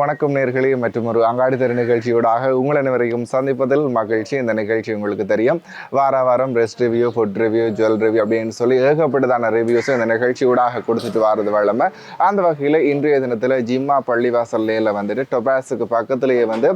வணக்கம் நேர்களே மற்றும் ஒரு அங்காடி தெரு நிகழ்ச்சியூடாக உங்கள் அனைவரையும் சந்திப்பதில் மகிழ்ச்சி. இந்த நிகழ்ச்சி உங்களுக்கு தெரியும். வார வாரம் rest review food review jewel review அப்படின்னு சொல்லி ஏகப்பட்டதான ரிவ்யூஸ் இந்த நிகழ்ச்சியோடாக கொடுத்துட்டு வர்றது வழமை. அந்த வகையில் இன்றைய தினத்தில் ஜிம்மா பள்ளிவாசல்லையில் வந்துட்டு டொபாஸுக்கு பக்கத்துலேயே வந்து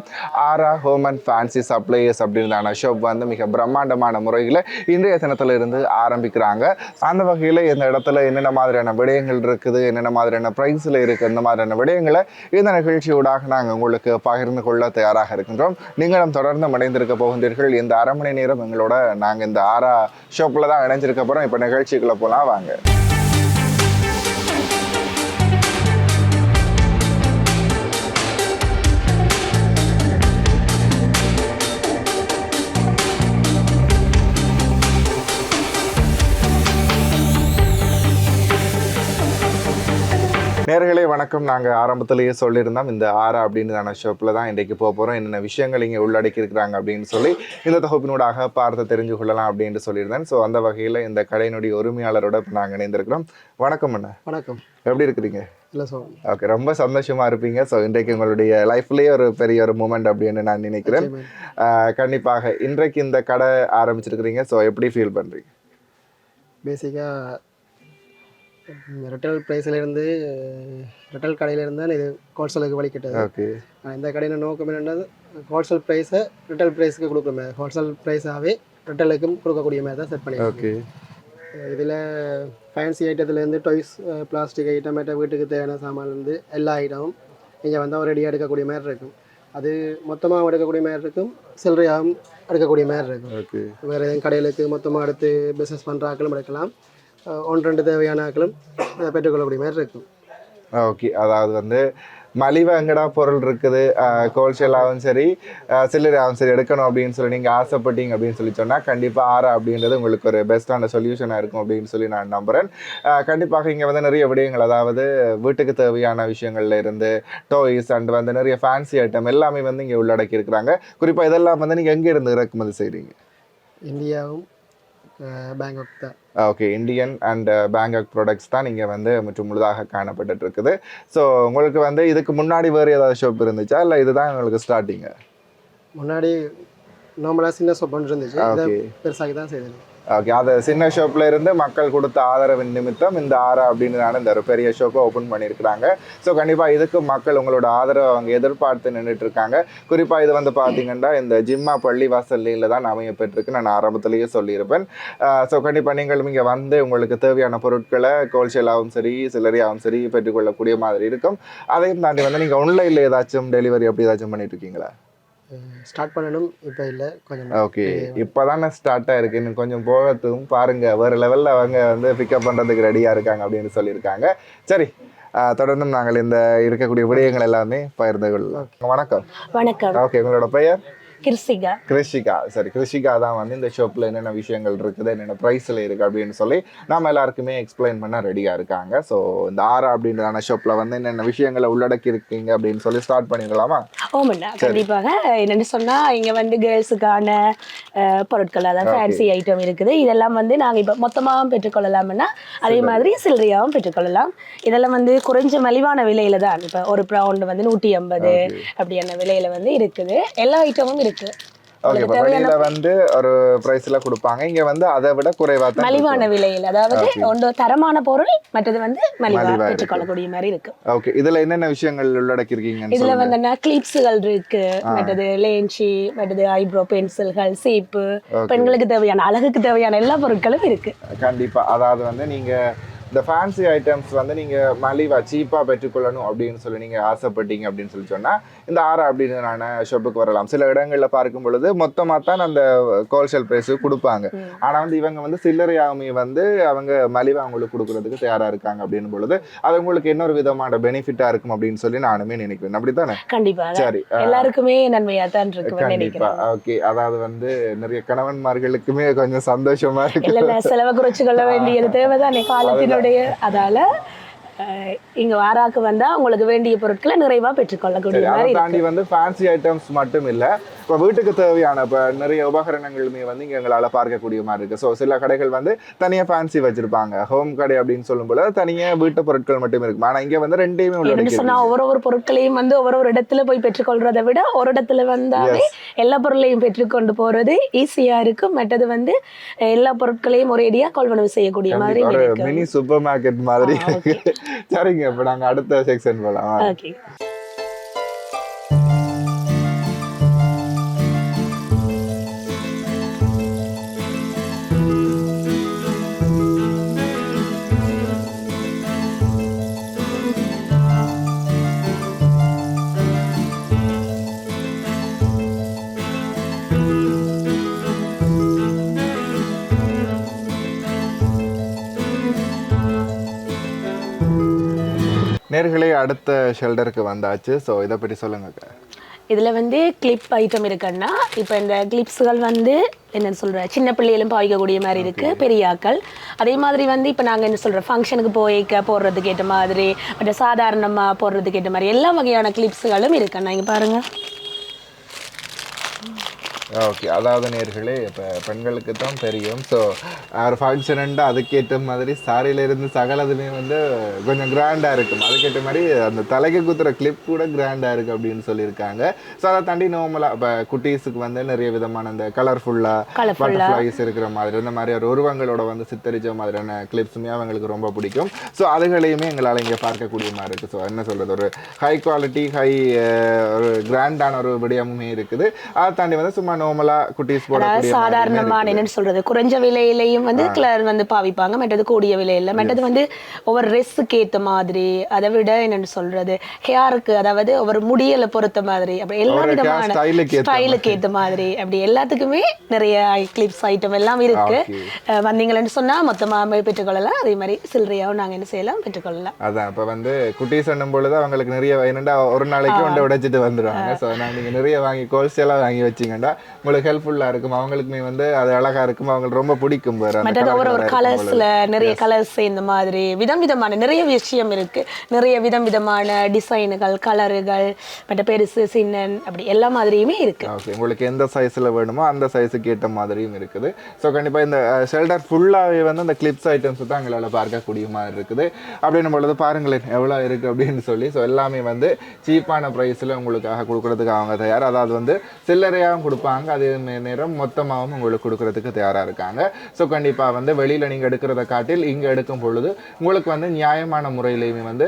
Aura home and fancy suppliers அப்படின்றதான shop வந்து மிக பிரம்மாண்டமான முறையில் இன்றைய தினத்தில் இருந்து ஆரம்பிக்கிறாங்க. அந்த வகையில் இந்த இடத்துல என்னென்ன மாதிரியான விடயங்கள் இருக்குது என்னென்ன மாதிரியான ப்ரைஸில் இருக்குது இந்த மாதிரியான விடயங்களை இந்த நிகழ்ச்சி நிகழ்ச்சியூடாக நாங்கள் உங்களுக்கு பகிர்ந்து கொள்ள தயாராக இருக்கின்றோம். நீங்களும் தொடர்ந்து இணைந்திருக்க போகின்றீர்கள். இந்த அரை மணி நேரம் எங்களோட நாங்கள் இந்த ஆறா ஷாப்பில் தான் இணைஞ்சிருக்க போகிறோம் இப்போ நிகழ்ச்சிக்குள்ளே போகலாம் வாங்க. நேர்களே வணக்கம். நாங்கள் ஆரம்பத்திலேயே சொல்லியிருந்தோம் இந்த ஆரா அப்படின்றதான ஷாப்பில் தான் இன்றைக்கு போக போகிறோம் என்னென்ன விஷயங்கள் இங்கே உள்ளடக்கி இருக்கிறாங்க அப்படின்னு சொல்லி இந்த தொகுப்பினூடாக பார்த்து தெரிஞ்சு கொள்ளலாம் அப்படின்னு சொல்லியிருந்தேன். ஸோ அந்த வகையில் இந்த கடையினுடைய உரிமையாளரோட இப்போ நாங்கள் இணைந்திருக்கிறோம். வணக்கம் அண்ணா. வணக்கம். எப்படி இருக்கிறீங்க? இல்லை ஸோ ஓகே ரொம்ப சந்தோஷமா இருப்பீங்க. ஸோ இன்றைக்கு உங்களுடைய லைஃப்லேயே ஒரு பெரிய ஒரு மூமெண்ட் அப்படின்னு நான் நினைக்கிறேன். கண்டிப்பாக இன்றைக்கு இந்த கடை ஆரம்பிச்சிருக்கிறீங்க. ஸோ எப்படி ஃபீல் பண்ணுறீங்க பேசிக்காக ரிட்டல் ப்ரைஸ்லேருந்து ரிட்டல் கடையிலேருந்து தான் இது ஹோல்சேலுக்கு வழிக்கிட்டது ஓகே இந்த கடையின் நோக்கம் என்னென்னா ஹோல்சேல் ப்ரைஸை ரிட்டல் ப்ரைஸுக்கு கொடுக்குற மாதிரி ஹோல்சேல் ப்ரைஸாகவே ரிட்டலுக்கும் கொடுக்கக்கூடிய மாதிரி தான் செட் பண்ணியிருக்கோம் ஓகே இதில் ஃபேன்சி ஐட்டத்துலேருந்து டாய்ஸ் பிளாஸ்டிக் ஐட்டம் வீட்டுக்கு தேவையான சாமான்லேருந்து எல்லா ஐட்டமும் இங்கே வந்தால் ரெடியாக எடுக்கக்கூடிய மாதிரி இருக்கும். அது மொத்தமாக எடுக்கக்கூடிய மாதிரி இருக்கும் சில்லறையாகவும் எடுக்கக்கூடிய மாதிரி இருக்கும். வேறு எதுவும் கடைகளுக்கு மொத்தமாக எடுத்து பிஸ்னஸ் பண்ணுற ஆக்களும் எடுக்கலாம். ஒன்று ரெண்டு தேவையான ஆக்களும் பெற்றுக்கொள்ளக்கூடிய மாதிரி இருக்கும். ஓகே அதாவது வந்து மலிவா எங்கடா பொருள் இருக்குது ஹோல்சேலாகவும் சரி சில்லறையாகவும் சரி எடுக்கணும் அப்படின்னு சொல்லி நீங்கள் ஆசைப்பட்டீங்க அப்படின்னு சொல்லி சொன்னால் கண்டிப்பாக ஆரா அப்படின்றது உங்களுக்கு ஒரு பெஸ்ட்டான சொல்யூஷனாக இருக்கும் அப்படின்னு சொல்லி நான் நம்புகிறேன் கண்டிப்பாக இங்கே வந்து நிறைய விடயங்கள் அதாவது வீட்டுக்கு தேவையான விஷயங்கள்ல இருந்து டாய்ஸ் அண்ட் வந்து நிறைய ஃபேன்சி ஐட்டம் எல்லாமே வந்து இங்கே உள்ளடக்கி இருக்கிறாங்க. குறிப்பாக இதெல்லாம் வந்து நீங்கள் எங்கே இருந்து இறக்குமதி செய்கிறீங்க இந்தியாவும் பேங்காக் தான். Okay Indian and Bangkok products தான் இங்கே வந்து முற்று முழுதாக காணப்பட்டுட்டு இருக்குது ஸோ உங்களுக்கு வந்து இதுக்கு முன்னாடி வேறு ஏதாவது ஷாப் இருந்துச்சா? இல்லை இதுதான் உங்களுக்கு ஸ்டார்டிங்கு முன்னாடி நார்மலாக சின்ன ஷாப் ஒன்று இருந்துச்சு. பெருசாகி தான் செய்தது. ஓகே அது சின்ன ஷோப்பில் இருந்து மக்கள் கொடுத்த ஆதரவின் நிமித்தம் இந்த ஆரா அப்படின்னு இந்த ஒரு பெரிய ஷாப்பை ஓப்பன் பண்ணியிருக்கிறாங்க. ஸோ கண்டிப்பாக இதுக்கு மக்கள் உங்களோட ஆதரவை அவங்க எதிர்பார்த்து நின்றுட்டு இருக்காங்க குறிப்பாக இது வந்து பார்த்தீங்கன்னா இந்த ஜிம்மா பள்ளி வாசல்லையில் தான் அமைய பெற்றிருக்கு நான் ஆரம்பத்திலேயே சொல்லியிருப்பேன். ஸோ கண்டிப்பாக நீங்களும் இங்கே வந்து உங்களுக்கு தேவையான பொருட்களை கோல்சேலாகவும் சரி சில்லறையாகவும் சரி பெற்றுக்கொள்ளக்கூடிய மாதிரி இருக்கும். அதையும் தாண்டி வந்து நீங்கள் ஆன்லைனில் ஏதாச்சும் டெலிவரி அப்படி ஏதாச்சும் பண்ணிட்டு இருக்கீங்களா ஸ்டார்ட் பண்ணணும் இப்போ இல்லை கொஞ்சம் ஓகே. இப்போதானே ஸ்டார்ட் ஆயிருக்கு. இன்னும் கொஞ்சம் போகட்டும். பாருங்க வேறு லெவலில் அவங்க வந்து பிக்கப் பண்ணுறதுக்கு ரெடியாக இருக்காங்க அப்படின்னு சொல்லியிருக்காங்க. சரி தொடர்ந்தும் நாங்கள் இந்த இருக்கக்கூடிய விடயங்கள் எல்லாமே பகிர்ந்து கொள்ளலாம் வணக்கம். வணக்கம். ஓகே உங்களோட பெயர்? கிருசிகா கிருஷிகா சரி கிருஷிகா தான் வந்து இந்த ஷாப்பில் என்னென்ன விஷயங்கள் இருக்குது என்னென்ன ப்ரைஸில் இருக்குது அப்படின்னு சொல்லி நம்ம எல்லாருக்குமே எக்ஸ்பிளைன் பண்ண ரெடியாக இருக்காங்க. ஸோ இந்த ஆரா அப்படின்றதான ஷாப்பில் வந்து என்னென்ன விஷயங்களை உள்ளடக்கி இருக்கீங்க அப்படின்னு சொல்லி ஸ்டார்ட் பண்ணிடலாமா? ஓமண்ணா கண்டிப்பாக. என்னென்னு சொன்னா இங்க வந்து கேர்ள்ஸுக்கான பொருட்கள் அதாவது ஃபேன்சி ஐட்டம் இருக்குது. இதெல்லாம் வந்து நாங்க இப்போ மொத்தமாகவும் பெற்றுக்கொள்ளலாம்னா அதே மாதிரி சில்லறையாகவும் பெற்றுக்கொள்ளலாம். இதெல்லாம் வந்து குறைஞ்ச மலிவான விலையில தான். இப்போ ஒரு ப்ரௌண்ட் வந்து நூற்றி ஐம்பது அப்படியான விலையில வந்து இருக்குது. எல்லா ஐட்டமும் இருக்கு ஓகே இப்போ வெளியில் வந்து ஒரு ப்ரைஸில் கொடுப்பாங்க. இங்கே வந்து அதை விட குறைவாக தான் மலிவான விலையில் அதாவது ஒன்று தரமான பொருள் மற்றது வந்து மலிவாக. பெற்றுக்கொள்ளக்கூடிய மாதிரி இருக்கு. ஓகே இதுல என்னென்ன விஷயங்கள் உள்ளடக்கி இருக்கீங்கன்னு இதுல வந்து கிளிப்ஸுகள் இருக்கு. மற்றது லேன்சி மற்றது ஐப்ரோ பென்சில்கள் சீப்பு பெண்களுக்கு தேவையான அழகுக்கு தேவையான எல்லா பொருட்களும் இருக்கு. கண்டிப்பா. அதாவது வந்து நீங்க இந்த ஃபேன்சி ஐட்டம்ஸ் வந்து நீங்க மலிவா சீப்பா பெற்றுக்கொள்ளணும் அப்படின்னு சொல்லி நீங்க ஆசைப்பட்டீங்க அப்படின்னு சொல்லி சொன்னா இந்த ஆரா அப்படின்னு நான் ஷாப்புக்கு வரலாம். சில இடங்கள்ல பார்க்கும் பொழுது மொத்தமா தான் அந்த ஹோல்சேல் பிரைஸ் கொடுப்பாங்க. ஆனா வந்து இவங்க வந்து சில்லறையாகவே வந்து அவங்க மலிவா அவங்களுக்கு கொடுக்கறதுக்கு தயாரா இருக்காங்க அப்படின்னு பொழுது அது உங்களுக்கு இன்னொரு விதமான பெனிஃபிட்டா இருக்கும் அப்படின்னு சொல்லி நானுமே நினைக்கிறேன். அப்படித்தானே? கண்டிப்பா. சரி ஆ. எல்லாருக்குமே நன்மையா தான் இருக்குன்னு கண்டிப்பா. நினைக்கிறேன். ஓகே. அதாவது வந்து நிறைய கணவன்மார்களுக்குமே கொஞ்சம் சந்தோஷமா இல்ல இருக்கு. செலவை குறைச்சு கொள்ள வேண்டியது தேவைதானே. காலத்தினுடைய அதால இங்க வாராக்கு வந்தா உங்களுக்கு வேண்டிய பொருட்களை நிறைவா பெற்றுக்கொள்ளக்கூடிய மாதிரி தாண்டி வந்து ஃபேன்சி ஐட்டம்ஸ் மட்டும் இல்ல இப்போ வீட்டுக்கு தேவையான இப்போ நிறைய உபகரணங்களுமே வந்து இங்க எங்களால பார்க்கக்கூடிய மாதிரி இருக்கு. ஸோ சில கடைகள் வந்து தனியா ஃபேன்சி வச்சிருப்பாங்க. ஹோம் கடை அப்படின்னு சொல்லும்போது தனியா வீட்டு பொருட்கள் மட்டும் இருக்கு ஆனா இங்க வந்து ரெண்டையுமே உள்ளடக்கி சொன்னா ஒவ்வொரு ஒரு பொருட்களையும் வந்து ஒவ்வொரு ஒரு இடத்துல போய் பெற்றுக்கொள்றதை விட ஒரு இடத்துல வந்தாவே எல்லா பொருளையும் பெற்றுக்கொண்டு போறது ஈஸியா இருக்கும். மற்றது வந்து எல்லா பொருட்களையும் ஒரேடியா கொள்வனவு செய்யக்கூடிய மாதிரி ஒரு மினி சூப்பர் மார்க்கெட் மாதிரி. சரிங்க இப்போ நாங்க அடுத்த செக்ஷன் போகலாம் ஓகே அடுத்த ஷெல்டருக்கு வந்தாச்சு. ஸோ இதை பற்றி சொல்லுங்க. இதுல வந்து கிளிப் ஐட்டம் இருக்குன்னா இப்போ இந்த கிளிப்ஸுகள் வந்து என்னன்னு சொல்ற சின்ன பிள்ளைகளும் பாவிக்கக்கூடிய மாதிரி இருக்கு பெரிய ஆட்கள் அதே மாதிரி வந்து இப்போ நாங்க என்ன சொல்ற ஃபங்க்ஷனுக்கு போய்க்க போடுறதுக்கு ஏற்ற மாதிரி மற்ற சாதாரணமா போடுறதுக்கு ஏற்ற மாதிரி எல்லா வகையான கிளிப்ஸுகளும் இருக்குண்ணா இங்க பாருங்க. ஓகே அதாவது நேர்களே இப்போ பெண்களுக்கு தான் தெரியும் ஸோ ஒரு ஃபங்க்ஷனுண்டு அதுக்கேற்ற மாதிரி சாரியிலிருந்து சகலதுமே வந்து கொஞ்சம் கிராண்டாக இருக்கும். அதுக்கேற்ற மாதிரி அந்த தலைக்கு குத்துற கிளிப் கூட கிராண்டாக இருக்குது அப்படின்னு சொல்லியிருக்காங்க. ஸோ அதை தாண்டி நார்மலாக இப்போ குட்டீஸுக்கு வந்து நிறைய விதமான இந்த கலர்ஃபுல்லாக. பட்டர்ஃப்ளைஸ் இருக்கிற மாதிரி இந்த மாதிரி ஒரு உருவங்களோட வந்து சித்தரிச்ச மாதிரியான கிளிப்ஸுமே அவங்களுக்கு ரொம்ப பிடிக்கும். ஸோ அதுகளையுமே எங்களால் இங்கே பார்க்கக்கூடிய மாதிரி இருக்குது ஸோ என்ன சொல்கிறது ஒரு ஹை குவாலிட்டி ஹை ஒரு கிராண்டான ஒரு விடயமுமே இருக்குது. அதை தாண்டி வந்து சும்மா நார்மலாக குட்டீஸ் போடக்கூடிய சாதாரணமான என்னன்னு சொல்றது? குறைஞ்ச விலையிலையும் வந்து கலர் வந்து பாவிப்பாங்க மற்றது கூடிய விலையில. மற்றது வந்து ஒவ்வொரு ட்ரெஸ்ஸுக்கு ஏத்த மாதிரி அதை விட என்னன்னு சொல்றது? ஹேருக்கு அதாவது ஒவ்வொரு முடியலை பொறுத்த மாதிரி அப்படி எல்லா விதமான ஸ்டைலுக்கு ஏத்த மாதிரி. அப்படி எல்லாத்துக்குமே நிறைய கிளிப்ஸ் ஐட்டம் எல்லாம் இருக்கு. வந்தீங்கன்னு சொன்னா மொத்தமா பெற்றுக்கொள்ளலாம். அதே மாதிரி சில்லறையாவும் நாங்க என்ன செய்யலாம் பெற்றுக்கொள்ளலாம். அதான் இப்போ வந்து குட்டீஸ் என்னும் பொழுது அவங்களுக்கு நிறைய என்னடா ஒரு நாளைக்கு ஒன்றை உடைச்சிட்டு வந்துடுவாங்க ஸோ நான் நீங்கள் நிறைய வாங்கி ஹோல்சேலாக வாங்கி வச்சிங்கன்னா உங்களுக்கு ஹெல்ப்ஃபுல்லாக இருக்கும். அவங்களுக்குமே வந்து அது அழகா இருக்கும். அவங்களுக்கு ரொம்ப பிடிக்கும் மற்றது ஒரு ஒரு. கலர்ஸ்ல நிறைய கலர்ஸ் இந்த மாதிரி விதம் விதமான நிறைய விஷயம் இருக்கு. நிறைய விதம் விதமான டிசைனுகள் கலருகள் மற்ற பெருசு சின்னன் அப்படி எல்லா மாதிரியுமே இருக்கு. ஓகே உங்களுக்கு எந்த சைஸில் வேணுமோ அந்த சைஸுக்கு ஏற்ற மாதிரியும் இருக்குது. ஸோ கண்டிப்பாக இந்த ஷெல்டர் ஃபுல்லாகவே வந்து அந்த கிளிப்ஸ் ஐட்டம்ஸ் தான் எங்களால் பார்க்கக்கூடிய மாதிரி இருக்குது. அப்படின்னும் பொழுது பாருங்களேன் எவ்வளோ இருக்குது அப்படின்னு சொல்லி. ஸோ எல்லாமே வந்து சீப்பான ப்ரைஸில் உங்களுக்காக கொடுக்குறதுக்கு அவங்க தயார். அதாவது வந்து சில்லறையாகவும் கொடுப்பாங்க. அதே நே- நேரம் மொத்தமாகவும் உங்களுக்கு கொடுக்குறதுக்கு தயாராக இருக்காங்க. ஸோ கண்டிப்பாக வந்து வெளியில் நீங்கள் எடுக்கிறத காட்டில் இங்கே எடுக்கும் பொழுது உங்களுக்கு வந்து நியாயமான முறையிலையுமே வந்து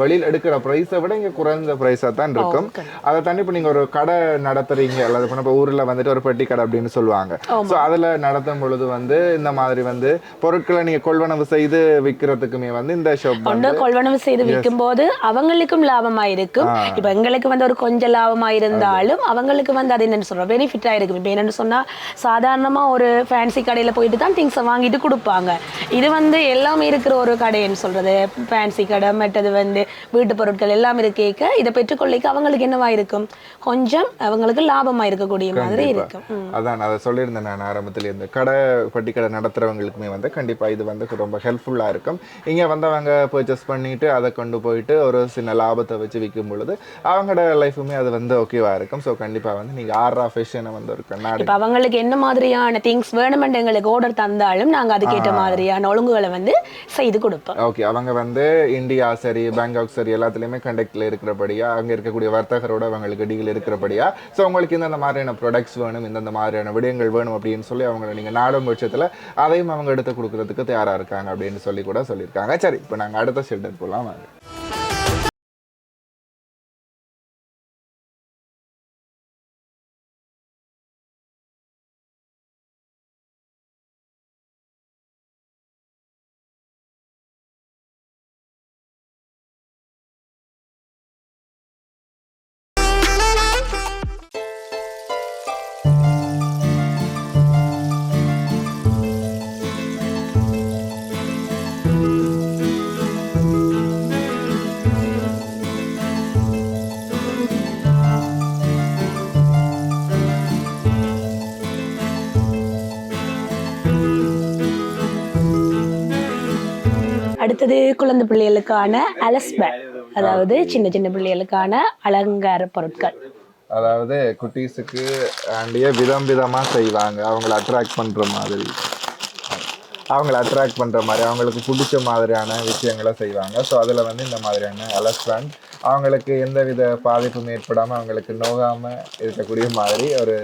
வெளியில் எடுக்கிற ப்ரைஸை விட இங்கே குறைந்த ப்ரைஸாக தான் இருக்கும். அதை தாண்டி இப்போ நீங்கள் ஒரு கடை நடத்துறீங்க. அல்லது இப்போ ஊரில் வந்துட்டு ஒரு பெட்டி கடை அப்படின்னு சொல்லுவாங்க. ஸோ அதில் நடத்தும் பொழுது வந்து இந்த மாதிரி வந்து பொருட்களை நீங்கள் கொள்வனவு செய்து விற்கிறதுக்குமே வந்து இந்த ஷாப் கொள்வனவு செய்து விற்கும் போது அவங்களுக்கும் லாபமா இருக்கும் இப்ப எங்களுக்கு வந்து ஒரு கொஞ்சம் லாபமா இருந்தாலும் அவங்களுக்கு வந்து அது என்னன்னு சொல்றோம். இருக்கும் இப்ப என்னன்னு சொன்னா சாதாரணமா ஒரு ஃபேன்சி கடையில போயிட்டு தான் திங்ஸை வாங்கிட்டு கொடுப்பாங்க. இது வந்து எல்லாமே இருக்கிற ஒரு கடைன்னு சொல்றது. ஃபேன்சி கடை மற்றது வந்து வீட்டு பொருட்கள் எல்லாம் இருக்கேக்க இதை பெற்றுக்கொள்ளைக்கு அவங்களுக்கு என்னவா இருக்கும்? கொஞ்சம் அவங்களுக்கு லாபமா இருக்கக்கூடிய மாதிரி இருக்கும். அதான் அதை சொல்லியிருந்தேன் நான் ஆரம்பத்தில். இந்த கடை பட்டி கடை நடத்துகிறவங்களுக்குமே வந்து கண்டிப்பாக இது வந்து ரொம்ப ஹெல்ப்ஃபுல்லாக இருக்கும். இங்கே வந்தவங்க பர்ச்சேஸ் பண்ணிட்டு அதை கொண்டு போயிட்டு ஒரு சின்ன லாபத்தை வச்சு விற்கும் பொழுது அவங்களோட லைஃபுமே அது வந்து ஓகேவா இருக்கும். ஸோ கண்டிப்பாக வந்து நீங்கள் ஆர்ரா ஃபேஷனை வந்து ஒரு கண்ணாடி இப்ப அவங்களுக்கு என்ன மாதிரியான திங்ஸ் வேணுமென்று எங்களுக்கு ஆர்டர் தந்தாலும் நாங்க அதுக்கேற்ற மாதிரியான ஒழுங்குகளை வந்து செய்து கொடுப்போம். ஓகே அவங்க வந்து இந்தியா சரி பேங்காக் சரி எல்லாத்துலேயுமே கண்டக்டில் இருக்கிறபடியா அங்கே இருக்கக்கூடிய வர்த்தகரோட அவங்களுக்கு டீல் இருக்கிறபடியா. ஸோ உங்களுக்கு இந்தந்த மாதிரியான ப்ராடக்ட்ஸ் வேணும் இந்தந்த மாதிரியான விடயங்கள் வேணும் அப்படின்னு சொல்லி அவங்களை நீங்கள் நாடும் பட்சத்தில் அதையும் அவங்க எடுத்து கொடுக்கறதுக்கு தயாராக இருக்காங்க அப்படின்னு சொல்லி கூட சொல்லியிருக்காங்க. சரி இப்போ நாங்கள் அடுத்த ஷெல்டர் போகலாம் வாங்க. அடுத்தது குழந்தை பிள்ளைகளுக்கான அலஸ்பேக் அதாவது சின்ன சின்ன பிள்ளைகளுக்கான அலங்கார பொருட்கள். அதாவது குட்டீஸுக்கு ஆண்டிய விதம் விதமா செய்வாங்க. அவங்கள அட்ராக்ட் பண்ற மாதிரி. அவங்கள அட்ராக்ட் பண்ற மாதிரி அவங்களுக்கு பிடிச்ச மாதிரியான விஷயங்களை செய்வாங்க. ஸோ அதில் வந்து இந்த மாதிரியான அலஸ்ட்ராண்ட் அவங்களுக்கு எந்தவித பாதிப்பும் ஏற்படாமல் அவங்களுக்கு நோகாம இருக்கக்கூடிய மாதிரி ஒரு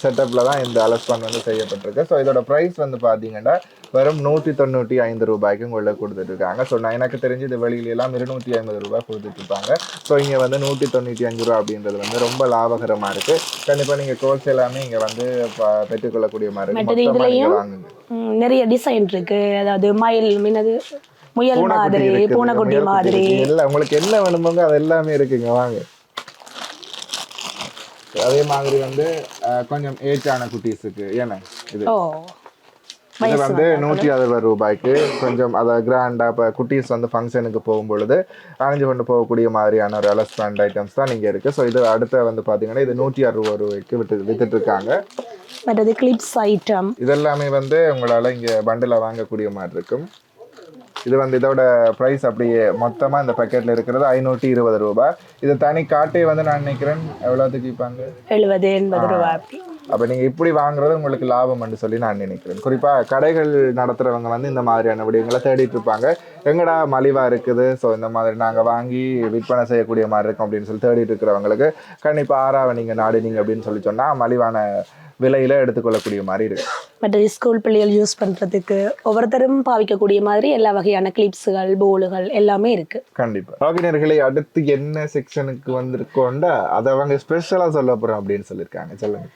செட்டப்பில் தான் இந்த அலஸ்ட்ராண்ட் வந்து செய்யப்பட்டிருக்கு. ஸோ இதோட ப்ரைஸ் வந்து பார்த்தீங்கன்னா வெறும் நூற்றி தொண்ணூற்றி ஐந்து ரூபாய்க்கு உங்களை கொடுத்துட்டு இருக்காங்க ஸோ நான் எனக்கு தெரிஞ்சு இது வெளியில எல்லாம் இருநூற்றி ஐம்பது ரூபாய் கொடுத்துட்டு இருப்பாங்க ஸோ இங்கே வந்து நூற்றி தொண்ணூற்றி அஞ்சு ரூபா அப்படின்றது வந்து ரொம்ப லாபகரமாக இருக்குது கண்டிப்பாக நீங்கள் கோர்ஸ் எல்லாமே இங்கே வந்து பெற்றுக்கொள்ளக்கூடிய மாதிரி வாங்குங்க. நிறைய டிசைன் இருக்கு. அதாவது மயில் மீனது முயல் மாதிரி பூனைக்குட்டி மாதிரி. எல்லாம் உங்களுக்கு என்ன வேணுமோங்க அது எல்லாமே இருக்குங்க வாங்க. அதே மாதிரி வந்து கொஞ்சம் ஏஜான குட்டீஸுக்கு ஏன்னா இது? இது வந்து நூற்றி அறுபது ரூபாய்க்கு கொஞ்சம் அதை கிராண்டாக இப்போ குட்டீஸ் வந்து ஃபங்க்ஷனுக்கு போகும்பொழுது அணிஞ்சு கொண்டு போகக்கூடிய மாதிரியான ஒரு எலஸ்ட்ராண்ட் ஐட்டம்ஸ் தான் இங்கே இருக்குது ஸோ இது அடுத்த வந்து பார்த்தீங்கன்னா இது நூற்றி அறுபது ரூபாய்க்கு விட்டு வித்துட்டு இருக்காங்க மற்றது கிளிப்ஸ் ஐட்டம் இதெல்லாமே வந்து உங்களால் இங்கே பண்டில் வாங்கக்கூடிய மாதிரி இருக்கும். இது வந்து இதோட ப்ரைஸ் அப்படியே மொத்தமாக இந்த பேக்கெட்டில் இருக்கிறது ஐநூற்றி இருபது ரூபாய் இது தனி காட்டே வந்து நான் நினைக்கிறேன். எவ்வளோத்துக்கு விற்பாங்க எழுபது எண்பது ரூபாய் அப்போ நீங்கள் இப்படி வாங்குறது உங்களுக்கு லாபம்னு சொல்லி நான் நினைக்கிறேன். குறிப்பாக கடைகள் நடத்துகிறவங்க வந்து இந்த மாதிரியான விடயங்களை தேடிட்டு இருப்பாங்க. எங்கடா மலிவாக இருக்குது? ஸோ இந்த மாதிரி நாங்கள் வாங்கி விற்பனை செய்யக்கூடிய மாதிரி இருக்கும் அப்படின்னு சொல்லி தேடிட்டு இருக்கிறவங்களுக்கு கண்டிப்பாக ஆறாவை நீங்கள் நாடினீங்க அப்படின்னு சொல்லி சொன்னால் மலிவான விலையில் எடுத்துக்கொள்ளக்கூடிய மாதிரி இருக்கு. மற்றது ஸ்கூல் பிள்ளைகள் யூஸ் பண்றதுக்கு ஒவ்வொருத்தரும் பாவிக்கக்கூடிய மாதிரி எல்லா வகையான கிளிப்ஸுகள் போலுகள் எல்லாமே இருக்கு. கண்டிப்பா. ராகினர்களை அடுத்து என்ன செக்ஷனுக்கு வந்திருக்கோண்டா அதை அவங்க ஸ்பெஷலா சொல்ல போறோம் அப்படின்னு சொல்லியிருக்காங்க. சொல்லுங்க.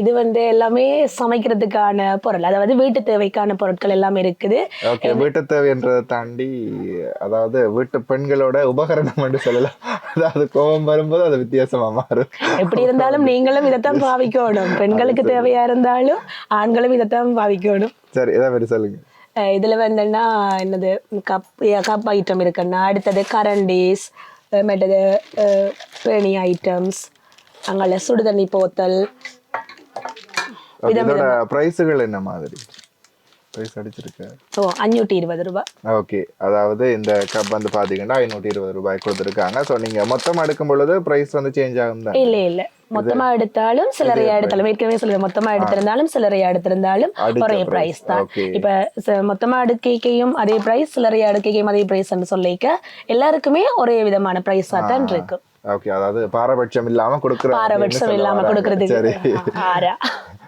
இது வந்து எல்லாமே சமைக்கிறதுக்கான பொருள். அதாவது வீட்டு தேவைக்கான பொருட்கள் எல்லாமே இருக்குது. ஓகே வீட்டு தேவைன்றதை தாண்டி அதாவது வீட்டு பெண்களோட உபகரணம் என்று சொல்லலாம். அதாவது கோபம் வரும்போது அது வித்தியாசமா மாறும். எப்படி இருந்தாலும் நீங்களும் இதைத்தான் பாவிக்கணும். பெண்களுக்கு தேவையா இருந்தாலும் ஆண்களும் இதைத்தான் பாவிக்கணும். சரி இதை மாதிரி சொல்லுங்க. இதுல வந்துன்னா என்னது கப் கப் ஐட்டம் இருக்குன்னா அடுத்தது கரண்டிஸ் மற்றது பேணி ஐட்டம்ஸ் அங்கே சுடுதண்ணி போத்தல். இதோட பிரைஸுகள் என்ன மாதிரி? பிரைஸ் அடிச்சிருக்க. ஓ அஞ்சூற்றி இருபது ரூபாய் ஓகே அதாவது இந்த கப் வந்து பாத்தீங்கன்னா ஐநூற்றி இருபது ரூபாய் கொடுத்துருக்காங்க. ஸோ நீங்க மொத்தமா எடுக்கும் பொழுது பிரைஸ் வந்து சேஞ்ச் ஆகும் தான்? இல்ல இல்ல. மொத்தமா எடுத்தாலும் சில்லறையா எடுத்தாலும் ஏற்கனவே சொல்ல மொத்தமா எடுத்திருந்தாலும் சில்லறையா எடுத்திருந்தாலும் ஒரே. பிரைஸ் தான். இப்ப மொத்தமா அடுக்கைக்கையும் அதே பிரைஸ் சில்லறையா அடுக்கைக்கையும் அதே பிரைஸ் சொல்லிக்க எல்லாருக்குமே ஒரே விதமான பிரைஸா தான் இருக்கும் ஓகே அதாவது பாரபட்சம் இல்லாம கொடுக்குற பாரபட்சம் இல்லாம கொடுக்கறதுக்கு.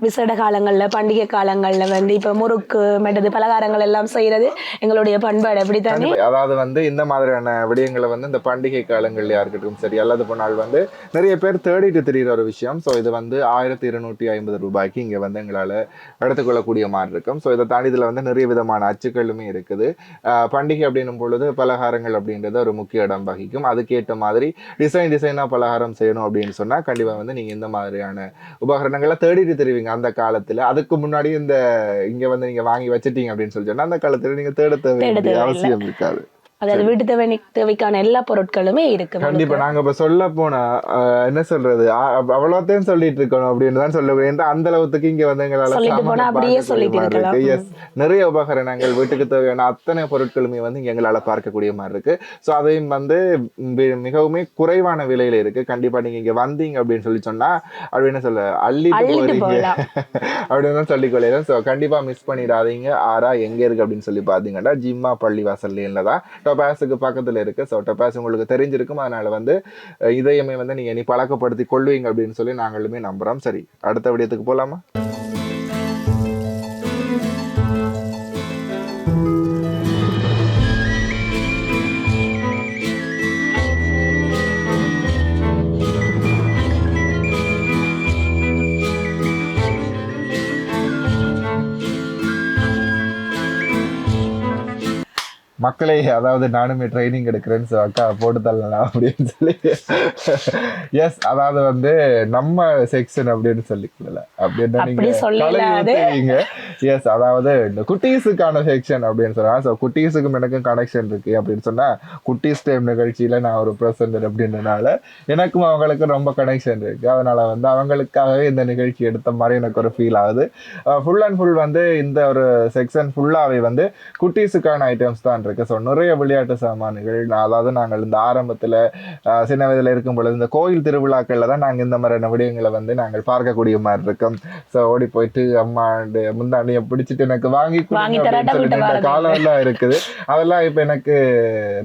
விசேட காலங்களில் பண்டிகை காலங்களில் வந்து இப்போ முறுக்கு மற்றது பலகாரங்கள் எல்லாம் செய்யறது எங்களுடைய பண்பாடு. எப்படி கண்டிப்பா. அதாவது வந்து இந்த மாதிரியான விடயங்களை வந்து இந்த பண்டிகை காலங்கள்ல இருக்கட்டும் சரி அல்லது போனால் வந்து நிறைய பேர் தேடிட்டு தெரிகிற ஒரு விஷயம். ஸோ இது வந்து ஆயிரத்தி இருநூற்றி ஐம்பது ரூபாய்க்கு இங்கே வந்து எங்களால் எடுத்துக்கொள்ளக்கூடிய மாதிரி இருக்கும். ஸோ இதை தாண்டி இதில் வந்து நிறைய விதமான அச்சுக்களுமே இருக்குது. பண்டிகை அப்படின்னும் பொழுது பலகாரங்கள் அப்படின்றது ஒரு முக்கிய இடம் வகிக்கும். அதுக்கேற்ற மாதிரி டிசைன் டிசைனாக பலகாரம் செய்யணும் அப்படின்னு சொன்னால் கண்டிப்பாக வந்து நீங்கள் இந்த மாதிரியான உபகரணங்களை தேடிட்டு தெரிவிங்க. அந்த காலத்துல அதுக்கு முன்னாடி இந்த இங்க வந்து நீங்க வாங்கி வச்சிட்டீங்க அப்படின்னு சொல்லி சொன்னா அந்த காலத்துல நீங்க தேட தேவை. அவசியம் இருக்காது அதாவது வீட்டு தேவை தேவைக்கான எல்லா பொருட்களுமே இருக்கு கண்டிப்பா. நாங்க இப்ப சொல்ல போனா என்ன சொல்றது? அவ்வளவுத்தையும் சொல்லிட்டு இருக்கணும் அப்படின்னு தான் சொல்ல முடியும் அந்த அளவுக்கு இங்க வந்து எங்களால சொல்லிட்டு போனா சாமான் அப்படியே பார்க்கக்கூடிய சொல்லிட்டு மாதிரி இருக்கு. இருக்கலாம். Yes. நிறைய உபகரணங்கள் வீட்டுக்கு தேவையான அத்தனை பொருட்களுமே வந்து இங்க எங்களால பார்க்கக்கூடிய மாதிரி இருக்கு. சோ அதையும் வந்து மிகவுமே குறைவான விலையில இருக்கு. கண்டிப்பா நீங்க இங்க வந்தீங்க அப்படின்னு சொல்லி சொன்னா அப்படி என்ன சொல்ல அள்ளிட்டு போறீங்க. அப்படின்னு தான் சொல்லிக் கொள்ளையில. ஸோ கண்டிப்பா மிஸ் பண்ணிடாதீங்க. ஆறா எங்க இருக்கு அப்படின்னு சொல்லி பாத்தீங்கன்னா ஜிம்மா பள்ளி வாசல்ல தான். டொபாஸுக்கு பக்கத்துல இருக்கு. ஸோ டொபாஸ் உங்களுக்கு தெரிஞ்சிருக்கும். அதனால வந்து இதயமே வந்து நீங்க நீ பழக்கப்படுத்தி கொள்வீங்க அப்படின்னு சொல்லி நாங்களுமே நம்புறோம். சரி அடுத்த விடயத்துக்கு போகலாமா மக்களே அதாவது நானுமே ட்ரைனிங் எடுக்கிறேன்னு ஸோ அக்கா போட்டு தள்ளலாம் அப்படின்னு சொல்லி. எஸ் அதாவது வந்து நம்ம செக்ஷன் அப்படின்னு சொல்லிக்கல அப்படின்னா எஸ் அதாவது இந்த குட்டீஸுக்கான செக்ஷன் அப்படின்னு சொல்லலாம் ஸோ குட்டீஸுக்கும் எனக்கும் கனெக்ஷன் இருக்கு அப்படின்னு சொன்னா குட்டீஸ் டைம் நிகழ்ச்சியில நான் ஒரு ப்ரெசன்டர் அப்படின்றனால எனக்கும் அவங்களுக்கும் ரொம்ப கனெக்ஷன் இருக்கு. அதனால வந்து அவங்களுக்காகவே இந்த நிகழ்ச்சி எடுத்த மாதிரி எனக்கு ஒரு ஃபீல் ஆகுது. ஃபுல் அண்ட் ஃபுல் வந்து இந்த ஒரு செக்ஷன் ஃபுல்லாகவே வந்து குட்டீஸுக்கான ஐட்டம்ஸ் தான் இருக்கு. ஸோ நிறைய விளையாட்டு சாமான்கள் அதாவது நாங்கள் இந்த ஆரம்பத்தில் சின்ன வயதில் இருக்கும் பொழுது இந்த கோயில் திருவிழாக்களில் தான் நாங்கள் இந்த மாதிரியான விடயங்களை வந்து நாங்கள் பார்க்கக்கூடிய மாதிரி இருக்கோம். ஸோ ஓடி போயிட்டு அம்மா முந்தாண்டியை பிடிச்சிட்டு எனக்கு வாங்கி. காலம் எல்லாம் இருக்குது. அதெல்லாம் இப்போ எனக்கு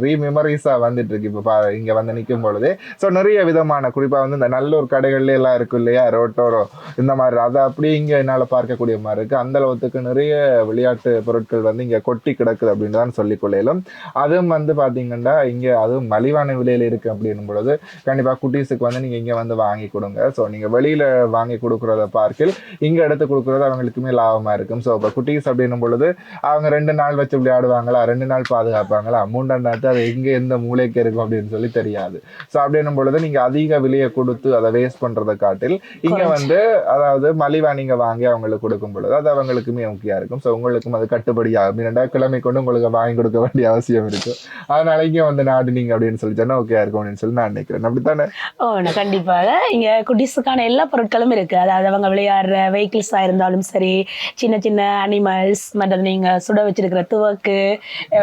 ரீமெமரிஸாக வந்துட்டு இருக்கு. இப்போ இங்கே வந்து நிற்கும் பொழுது. ஸோ நிறைய விதமான குறிப்பாக வந்து இந்த நல்லூர் கடைகள்ல எல்லாம் இருக்கும் இல்லையா? ரோட்டோரோ இந்த மாதிரி. அதை அப்படியே இங்கே என்னால் பார்க்கக்கூடிய மாதிரி இருக்குது அந்த அளவுக்கு நிறைய விளையாட்டு பொருட்கள் வந்து இங்கே கொட்டி கிடக்குது அப்படின்னு தான் சொல்லிக் கொள்ளையிலும் அதுவும் வந்து பார்த்தீங்கன்னா இங்கே அதுவும் மலிவான விலையில் இருக்குது அப்படின்னும் பொழுது கண்டிப்பாக குட்டீஸுக்கு வந்து நீங்கள் இங்கே வந்து வாங்கி கொடுங்க. ஸோ நீங்கள் வெளியில் வாங்கி கொடுக்குறத பார்க்கில் இங்கே எடுத்து கொடுக்குறது அவங்களுக்குமே லாபமாக இருக்கும். ஸோ இப்போ குட்டீஸ் அப்படின்னும் பொழுது அவங்க ரெண்டு நாள் வச்சு விளையாடுவாங்களா ரெண்டு நாள் பாதுகாப்பாங்களா மூன்றாம் நாட்டு அது எங்கே எந்த மூலைக்கு இருக்கும் அப்படின்னு சொல்லி தெரியாது. ஸோ அப்படின்னும் பொழுது நீங்கள் அதிக விலையை கொடுத்து அதை வேஸ்ட் பண்ணுறதை காட்டில் இங்கே வந்து அதாவது மலிவா நீங்கள் வாங்கி அவங்களுக்கு கொடுக்கும் பொழுது அது அவங்களுக்குமே முக்கியம் இருக்கும். ஸோ உங்களுக்கும் அது கட்டுப்படியாகும். இரண்டா கிழமை கொண்டு உங்களுக்கு வாங்கி கொடுக்க வேண்டிய அவசியம் இருக்கும் அதனால இங்கே வந்து நாடுனீங்க அப்படின்னு சொல்லி சொன்னா ஓகே இருக்கும் அப்படின்னு சொல்லி நான் நினைக்கிறேன். அப்படித்தானே? ஓ கண்டிப்பாக இங்க குட்டீஸுக்கான எல்லா பொருட்களும் இருக்கு. அதாவது அவங்க விளையாடுற வெஹிக்கிள்ஸா இருந்தாலும் சரி சின்ன சின்ன அனிமல்ஸ் மற்றது நீங்க சுட வச்சிருக்கிற துவக்கு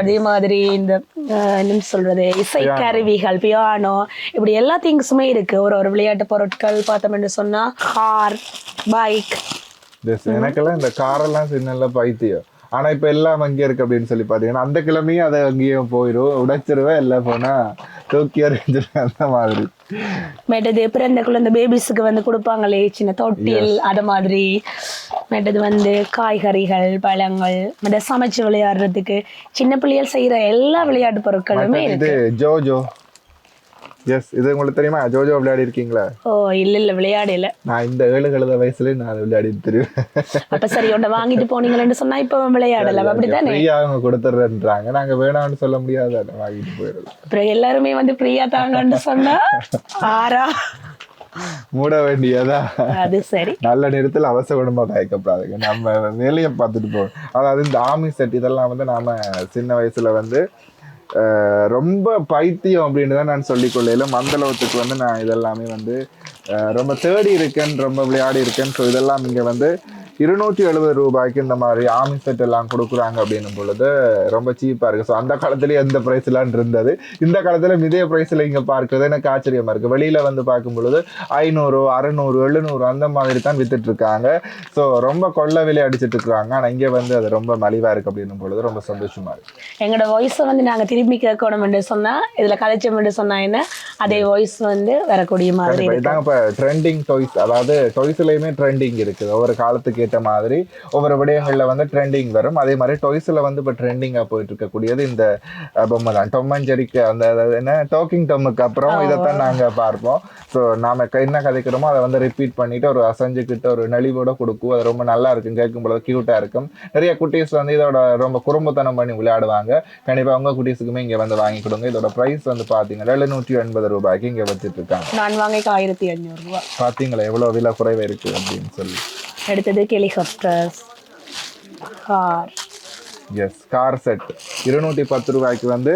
அதே மாதிரி இந்த என்ன சொல்றது இசை. கருவிகள் பியானோ இப்படி எல்லா திங்ஸுமே இருக்கு. ஒரு ஒரு விளையாட்டு பொருட்கள் பார்த்தோம்னு சொன்னா கார் பைக் எனக்கெல்லாம் இந்த காரெல்லாம் சின்ன பைத்தியம். ஆனா இப்ப எல்லாம் அங்கே இருக்கு அப்படின்னு சொல்லி பாத்தீங்கன்னா அந்த கிழமையும் அதை அங்கேயும் போயிடும் உடைச்சிருவேன் எல்லாம் போனா தூக்கி எறிஞ்சிருவேன் அந்த மாதிரி. மேட்டது பிறந்த குழந்தை பேபிஸுக்கு வந்து கொடுப்பாங்களே சின்ன தொட்டில் அது மாதிரி. மேட்டது வந்து காய்கறிகள் பழங்கள் மற்ற சமைச்சு விளையாடுறதுக்கு சின்ன பிள்ளைகள் செய்யற எல்லா விளையாட்டு பொருட்களுமே இது ஜோஜோ. எஸ் இது உங்களுக்கு தெரியுமா? ஜோஜோ விளையாடி இருக்கீங்களா ஓ இல்ல இல்ல விளையாடல. நான் இந்த ஏழு கழுத வயசுல நான் விளையாடி தெரியும்? அப்ப சரி உன்னை வாங்கிட்டு போனீங்களேன்னு சொன்னா இப்ப விளையாடலாம் அப்படித்தானே? ஃப்ரீயா அவங்க கொடுத்துட்றேன்றாங்க நாங்க வேணாம்னு சொல்ல முடியாது. வாங்கிட்டு போயிடலாம். அப்புறம் எல்லாருமே வந்து ஃப்ரீயா தாங்கன்னு சொன்னா ஆறா? மூட வேண்டியதா? அது சரி. நல்ல நேரத்தில் அவசகுணமா தயக்கப்படாதுங்க. நம்ம வேலையை பார்த்துட்டு போகணும் அதாவது இந்த ஆமி செட் இதெல்லாம் வந்து நாம சின்ன வயசுல வந்து ரொம்ப பைத்தியம் அப்படின்னு தான் நான் சொல்லிக்கொள்ளையிலும் அந்த அளவுக்கு வந்து நான் இதெல்லாமே வந்து ரொம்ப தேடி இருக்கேன் ரொம்ப விளையாடி இருக்கேன். ஸோ இதெல்லாம் இங்கே வந்து இருநூற்றி எழுபது ரூபாய்க்கு இந்த மாதிரி ஆமி செட் எல்லாம் கொடுக்குறாங்க அப்படின்னும் பொழுது ரொம்ப சீப்பாக இருக்குது ஸோ அந்த காலத்துலேயே எந்த ப்ரைஸ்லாம் இருந்தது? இந்த காலத்தில் இதே ப்ரைஸில் இங்கே பார்க்குறது எனக்கு ஆச்சரியமாக இருக்குது வெளியில் வந்து பார்க்கும் பொழுது ஐநூறு அறநூறு எழுநூறு அந்த மாதிரி தான் வித்துட்டு இருக்காங்க ஸோ ரொம்ப கொள்ள விலை அடிச்சிட்டு இருக்காங்க. ஆனால் இங்கே வந்து அது ரொம்ப மலிவாக இருக்குது அப்படின்னும் பொழுது ரொம்ப சந்தோஷமா இருக்கு. எங்களோட வாய்ஸை வந்து நாங்க திரும்பி கேட்கணும் என்று சொன்னா இதுல கலைச்சம் என்று சொன்னா என்ன? அதே வாய்ஸ் வந்து வரக்கூடிய மாதிரி இப்போ ட்ரெண்டிங் டாய்ஸ் அதாவது டாய்ஸ்லயுமே ட்ரெண்டிங் இருக்குது ஒவ்வொரு காலத்துக்கு ஏற்ற மாதிரி ஒவ்வொரு விடயங்கள்ல வந்து ட்ரெண்டிங் வரும். அதே மாதிரி டாய்ஸ்ல வந்து இப்போ ட்ரெண்டிங்காக போயிட்டு இருக்கக்கூடியது இந்த பொம்மை தான். டொம்மஞ்சரிக்கு அந்த அதாவது என்ன? டாக்கிங் டம்முக்கு அப்புறம் இதைத்தான் நாங்க பார்ப்போம். ஸோ நாம என்ன கதைக்கிறோமோ அதை வந்து ரிப்பீட் பண்ணிட்டு ஒரு அசைஞ்சுக்கிட்டு ஒரு நெளிவோட கொடுக்கும். அது ரொம்ப நல்லா இருக்கும். கேட்கும் பொழுது க்யூட்டா இருக்கும். நிறைய குட்டீஸ் வந்து இதோட ரொம்ப குறும்புத்தனம் பண்ணி விளையாடுவாங்க. கண்டிப்பா உங்க குட்டீஸுக்குமே இங்க வந்து வாங்கி கொடுங்க. இதோட பிரைஸ் வந்து பாத்தீங்கன்னா எழுநூற்றி எண்பது ரூபாய்க்கு இங்க வச்சுட்டு இருக்காங்க. நான் வாங்கிக்க ஆயிரத்தி அஞ்சூறு ரூபா பாத்தீங்களா எவ்வளவு விலை குறைவு இருக்கு அப்படின்னு சொல்லி? அடுத்தது helicopters. Car. Yes car set இருநூற்றி பத்து ரூபாய்க்கு வந்து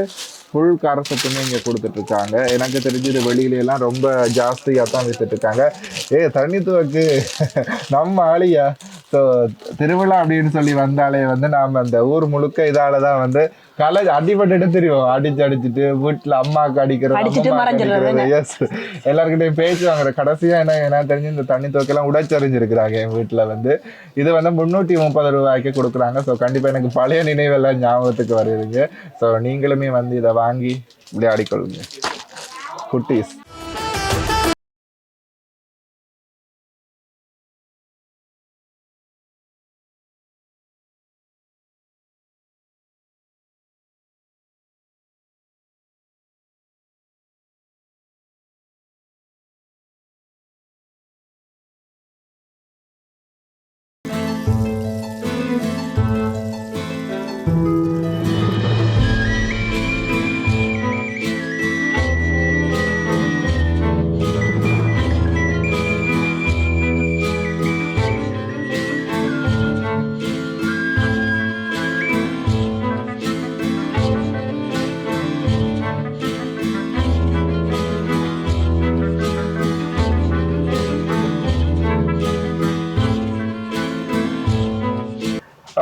ஃபுல் கார் செட்டுமே இங்கே கொடுத்துட்டு இருக்காங்க. எனக்கு தெரிஞ்சு இது வெளியில எல்லாம் ரொம்ப ஜாஸ்தியாக தான் வித்துட்டு இருக்காங்க. ஏ தண்ணி துவக்கு. நம்ம ஆளியா? ஸோ திருவிழா அப்படின்னு சொல்லி வந்தாலே வந்து நாம் அந்த ஊர் முழுக்க இதால தான் வந்து கலை அடிபட்டுட்டு தெரியும். அடிச்சு அடிச்சுட்டு வீட்டில் அம்மாவுக்கு அடிக்கிறது எல்லாருக்கிட்டையும் பேச்சு வாங்குற கடைசியா என்ன என்ன தெரிஞ்சு இந்த தண்ணி துவக்கெல்லாம் உடைச்சறிஞ்சிருக்கிறாங்க என் வீட்டில் வந்து. இது வந்து முந்நூற்றி முப்பது ரூபாய்க்கு கொடுக்குறாங்க. ஸோ கண்டிப்பாக எனக்கு பழைய நினைவெல்லாம் ஞாபகத்துக்கு வருதுங்க ஸோ நீங்களுமே வந்து இதை வாங்கி விளையாடிக்கொள்ளுங்க. குட்டீஸ்.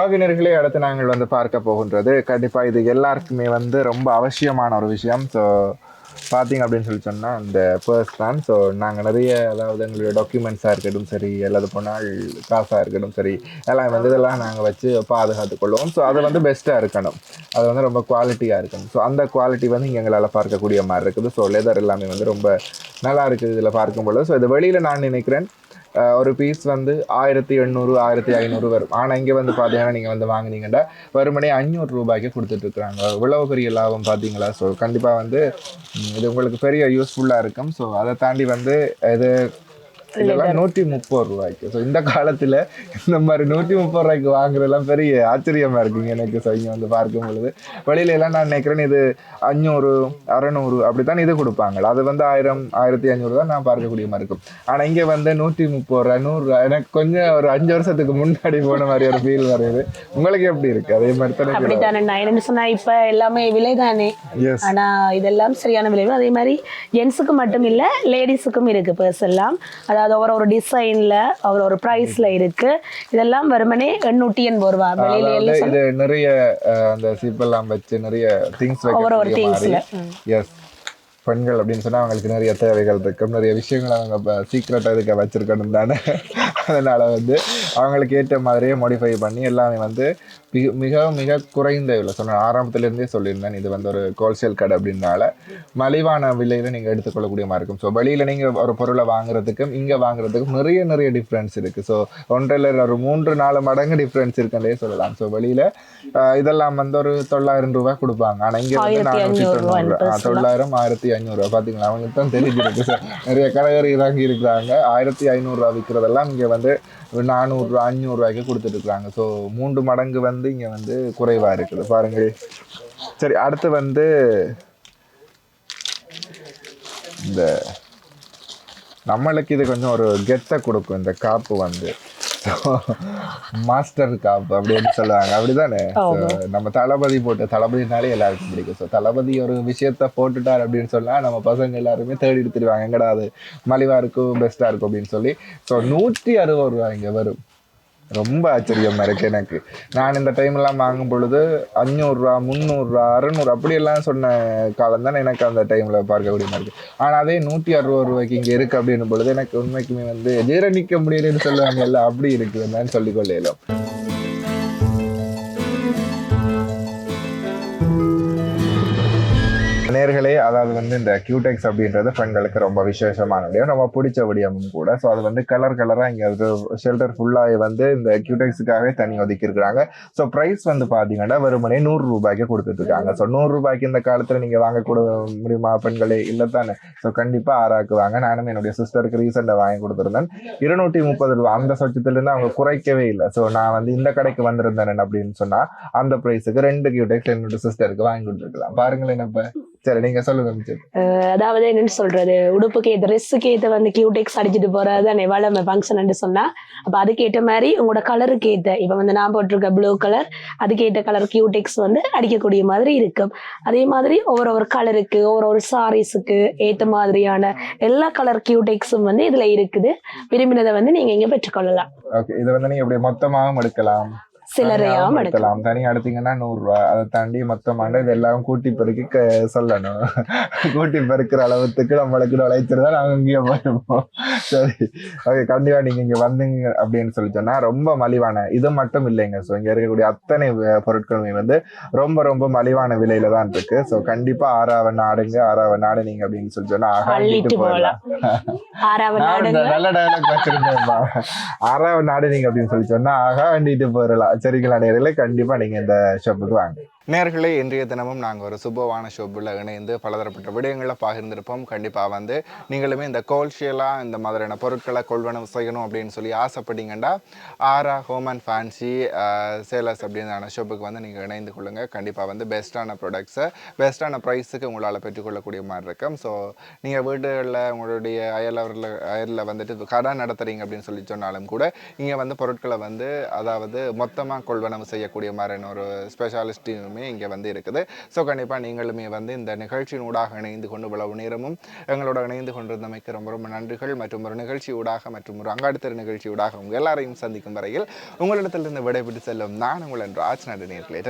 உறவினர்களே அடுத்து நாங்கள் வந்து பார்க்க போகின்றது. கண்டிப்பாக இது எல்லாருக்குமே வந்து ரொம்ப அவசியமான ஒரு விஷயம். ஸோ பார்த்தீங்க அப்படின்னு சொல்லி சொன்னால் இந்த பர்ஸ் தான். ஸோ நாங்கள் நிறைய அதாவது எங்களுடைய டாக்குமெண்ட்ஸாக இருக்கட்டும் சரி அல்லது போனால் காசாக இருக்கட்டும் சரி எல்லாம் வந்து இதெல்லாம் நாங்கள் வச்சு பாதுகாத்து கொள்வோம். ஸோ அது வந்து பெஸ்ட்டாக இருக்கணும். அது வந்து ரொம்ப குவாலிட்டியாக இருக்கணும். ஸோ அந்த குவாலிட்டி வந்து இங்கே எங்களால் பார்க்கக்கூடிய மாதிரி இருக்குது. ஸோ லெதர் எல்லாமே வந்து ரொம்ப நல்லா இருக்குது இதில் பார்க்கும் பொழுது ஸோ இது வெளியில் நான் நினைக்கிறேன். ஒரு பீஸ் வந்து ஆயிரத்தி எண்ணூறு ஆயிரத்தி ஐநூறு வரும் ஆனால் இங்கே வந்து பார்த்தீங்கன்னா நீங்கள் வந்து வாங்குனீங்கன்னா வருமனே அஞ்சூறு ரூபாய்க்கு கொடுத்துட்ருக்குறாங்க இவ்வளவு பெரிய லாபம் பார்த்தீங்களா ஸோ கண்டிப்பாக வந்து இது உங்களுக்கு பெரிய யூஸ்ஃபுல்லாக இருக்கும். ஸோ அதை தாண்டி வந்து இது இதெல்லாம் நூற்றி முப்பது ரூபாய்க்கு. ஸோ இந்த காலத்தில் இந்த மாதிரி நூற்றி முப்பது ரூபாய்க்கு வாங்குறதெல்லாம் பெரிய ஆச்சரியமாக இருக்குங்க எனக்கு ஸோ இங்கே வந்து பார்க்கும் பொழுது. வெளியில எல்லாம் நான் நினைக்கிறேன் இது அஞ்சூறு அறநூறு அப்படி தான் இது கொடுப்பாங்க. அது வந்து ஆயிரம் ஆயிரத்தி ஐநூறு தான் நான் பார்க்கக்கூடிய மாதிரி இருக்கும். ஆனால் இங்கே வந்து நூற்றி முப்பது ரூபா நூறுரூவா எனக்கு கொஞ்சம் ஒரு அஞ்சு வருஷத்துக்கு முன்னாடி போன மாதிரி ஒரு ஃபீல் வருது. உங்களுக்கு எப்படி இருக்கு? அதே மாதிரி தானே அப்படித்தானே என்னன்னு சொன்னா இப்ப எல்லாமே விலை தானே எஸ் ஆனா இதெல்லாம் சரியான விலை அதே மாதிரி ஜென்ஸுக்கு மட்டும் இல்ல லேடிஸுக்கும் இருக்கு பர்ஸ் எல்லாம். அதாவது ஒரு ஒரு டிசைன்ல ஒரு ஒரு பிரைஸ்ல இருக்கு. இதெல்லாம் வெறுமனே எண்ணூற்றி எண்பது ரூபா. வெளியில அதாவது இது நிறைய அந்த சிப்பெல்லாம் வச்சு நிறைய திங்ஸ் ஒவ்வொரு ஒரு திங்ஸ்ல எஸ் பெண்கள் அப்படின்னு சொன்னா அவங்களுக்கு நிறைய தேவைகள் இருக்கும். நிறைய விஷயங்களை அவங்க சீக்ரெட்டாக இருக்க வச்சிருக்கணும் தானே. அதனால வந்து அவங்களுக்கு ஏற்ற மாதிரியே மாடிஃபை பண்ணி எல்லாமே வந்து மிக மிக மிக குறைந்த விலை. சொன்ன ஆரம்பத்திலேருந்தே சொல்லியிருந்தேன் இது வந்து ஒரு ஹோல்சேல் கடை அப்படின்னால மலிவான விலையில் நீங்கள் எடுத்துக்கொள்ளக்கூடிய மாதிரி இருக்கும். ஸோ வெளியில் நீங்கள் ஒரு பொருளை வாங்குறதுக்கும் இங்கே வாங்குறதுக்கும் நிறைய நிறைய டிஃப்ரென்ஸ் இருக்குது ஸோ ஒன்றில் ஒரு மூன்று நாலு மடங்கு டிஃப்ரென்ஸ் இருக்குன்றே சொல்லலாம். ஸோ வெளியில் இதெல்லாம் வந்து ஒரு தொள்ளாயிரம் ரூபாய் கொடுப்பாங்க. ஆனால் இங்கே வந்து நானூற்றி ஐநூறு ரூபாய். தொண்ணூறு ஆ, தொள்ளாயிரம் ஆயிரத்தி ஐநூறுரூவா பார்த்தீங்களா அவங்களுக்கு தான் தெரிஞ்சிருக்கு. சார் நிறைய கடைகள் இறங்கி இருக்கிறாங்க ஆயிரத்தி ஐநூறுரூவா விற்கிறதெல்லாம் இங்கே வந்து நானூறுரூவா அஞ்சூறுரூவாய்க்கு கொடுத்துட்ருக்குறாங்க ஸோ மூன்று மடங்கு வந்து இங்கே வந்து குறைவாக இருக்குது. பாருங்கள். சரி அடுத்து வந்து இந்த நம்மளுக்கு இது கொஞ்சம் ஒரு கெத்தை கொடுக்கும் இந்த காப்பு வந்து. மாஸ்டர் காப்பு அப்படின்னு சொல்லுவாங்க. அப்படிதானே? நம்ம தளபதி போட்டு தளபதினாலே எல்லாருக்கும் பிடிக்கும். ஸோ தளபதி ஒரு விஷயத்த போட்டுட்டார் அப்படின்னு சொன்னா நம்ம பசங்க எல்லாருமே தேடி எடுத்துருவாங்க எங்கடா அது? மலிவா இருக்கும் பெஸ்டா இருக்கும் அப்படின்னு சொல்லி. ஸோ நூற்றி அறுபது ரூபாய் இங்க வரும். ரொம்ப ஆச்சரியமாக இருக்கு எனக்கு. நான் இந்த டைம் எல்லாம் வாங்கும் பொழுது அஞ்சூறுரூவா முந்நூறுரூவா அறநூறு அப்படியெல்லாம் சொன்ன காலம் தான் எனக்கு அந்த டைமில் பார்க்கக்கூடிய மாதிரி இருக்குது ஆனால் அதே நூற்றி அறுபது ரூபாய்க்கு இங்கே இருக்கு அப்படின்னும் பொழுது எனக்கு உண்மைக்குமே வந்து ஜீரணிக்க முடியலன்னு சொல்லுவாங்க எல்லாம் அப்படி இருக்கு என்னன்னு நேர்களே அதாவது வந்து இந்த கியூடெக்ஸ் அப்படின்றது பெண்களுக்கு ரொம்ப விசேஷமான விடயம். ரொம்ப பிடிச்ச விடயமும் கூட. ஸோ அது வந்து கலர் கலராக இங்கே ஷெல்டர் ஃபுல்லாக வந்து இந்த கியூடெக்ஸுக்காகவே தனி ஒதுக்கி இருக்கிறாங்க. ஸோ ப்ரைஸ் வந்து பார்த்தீங்கன்னா வெறுமனே நூறு ரூபாய்க்கு கொடுத்துட்டு இருக்காங்க. ஸோ நூறு ரூபாய்க்கு இந்த காலத்தில் நீங்கள் வாங்கக்கூட முடியுமா பெண்களே? இல்லை தானே? ஸோ கண்டிப்பாக ஆறாக்குவாங்க. நானும் என்னுடைய சிஸ்டருக்கு ரீசெண்டாக வாங்கி கொடுத்துருந்தேன். இருநூற்றி முப்பது ரூபா. அந்த சொச்சத்துலேருந்து அவங்க குறைக்கவே இல்லை. ஸோ நான் வந்து இந்த கடைக்கு வந்திருந்தேன் அப்படின்னு சொன்னால் அந்த ப்ரைஸுக்கு ரெண்டு கியூடெக்ஸ் என்னோட சிஸ்டருக்கு வாங்கி கொடுத்துருக்கலாம். பாருங்களேன் இப்போ சரி நீங்கள் சொல்லுங்க அதாவது என்னன்னு சொல்றது? உடுப்புக்கு ஏத்த ட்ரெஸ்ஸுக்கு ஏத்த வந்து கியூடெக்ஸ் அடிச்சுட்டு போறது தானே வளமை ஃபங்க்ஷன் சொன்னா அப்ப அதுக்கேற்ற மாதிரி உங்களோட கலருக்கு ஏத்த இப்ப வந்து நான் போட்டிருக்க ப்ளூ கலர் அதுக்கேற்ற கலர் கியூடெக்ஸ் வந்து அடிக்கக்கூடிய மாதிரி இருக்கும். அதே மாதிரி ஒவ்வொரு ஒரு கலருக்கு ஒவ்வொரு ஒரு சாரீஸுக்கு ஏத்த மாதிரியான எல்லா கலர் கியூடெக்ஸும் வந்து இதுல இருக்குது. விரும்பினதை வந்து நீங்க இங்க பெற்றுக்கொள்ளலாம். ஓகே இதை வந்து நீங்க இப்படி மொத்தமாகவும் எடுக்கலாம். சிலரையாவும் எடுக்கலாம். தனியா எடுத்தீங்கன்னா நூறு ரூபா அதை தாண்டி மொத்தமான இது எல்லாம் கூட்டி பெருக்கி சொல்லணும். கூட்டி பெருக்கிற அளவுக்கு நம்மளுக்கு உழைச்சிருந்தா நாங்க இங்கேயே போயிருப்போம். சரி. ஓகே கண்டிப்பா நீங்க இங்க வந்தீங்க அப்படின்னு சொல்லி சொன்னா ரொம்ப மலிவான இது மட்டும் இல்லைங்க. ஸோ இங்க இருக்கக்கூடிய அத்தனை பொருட்களுமே வந்து ரொம்ப ரொம்ப மலிவான விலையில தான் இருக்கு. ஸோ கண்டிப்பா ஆறாவ நாடுங்க ஆறாவ நாடு நீங்க அப்படின்னு சொல்லி சொன்னா ஆகா அள்ளிட்டு நாடுங்க நல்ல டயலாக் வச்சிருந்தேன்ப்பா ஆறாவது நாடு நீங்க அப்படின்னு சொல்லி சொன்னா ஆகா வேண்டிட்டு போயிடலாம். சரிங்களா நேரில் கண்டிப்பா நீங்க இந்த ஷாப்புக்கு வாங்க. நேர்களே இன்றைய தினமும் நாங்கள் ஒரு சுபவான ஷோப்பில் இணைந்து பலதரப்பட்ட விடயங்களை பகிர்ந்திருப்போம். கண்டிப்பாக வந்து நீங்களுமே இந்த கோல்ஷியலாக இந்த மாதிரியான பொருட்களை கொள்வனம் செய்யணும் அப்படின்னு சொல்லி ஆசைப்பட்டீங்கன்னா Aura home and fancy sellers அப்படின்ற ஷோப்புக்கு வந்து நீங்கள் இணைந்து கொள்ளுங்கள் கண்டிப்பாக வந்து பெஸ்ட்டான ப்ராடக்ட்ஸை பெஸ்ட்டான ப்ரைஸுக்கு உங்களால் பெற்றுக்கொள்ளக்கூடிய மாதிரி இருக்கும். ஸோ நீங்கள் வீடுகளில் உங்களுடைய அயலவரில் அயலில் வந்துட்டு கடை நடத்துறீங்க அப்படின்னு சொல்லி சொன்னாலும் கூட இங்கே வந்து பொருட்களை வந்து அதாவது மொத்தமாக கொள்வனவு செய்யக்கூடிய மாதிரியான ஒரு ஸ்பெஷாலிஸ்ட் எல்லாமே இங்கே வந்து இருக்குது. ஸோ கண்டிப்பாக நீங்களுமே வந்து இந்த நிகழ்ச்சியின் ஊடாக இணைந்து கொண்டு இவ்வளவு நேரமும் எங்களோட இணைந்து கொண்டிருந்தமைக்கு ரொம்ப ரொம்ப நன்றிகள். மற்றும் ஒரு நிகழ்ச்சி ஊடாக மற்றும் ஒரு அங்காடித்தர நிகழ்ச்சி ஊடாக உங்கள் எல்லாரையும் சந்திக்கும் வரையில் உங்களிடத்திலிருந்து விடைபெற்று செல்லும் நான் உங்கள் ராஜ் நடு நேர்களே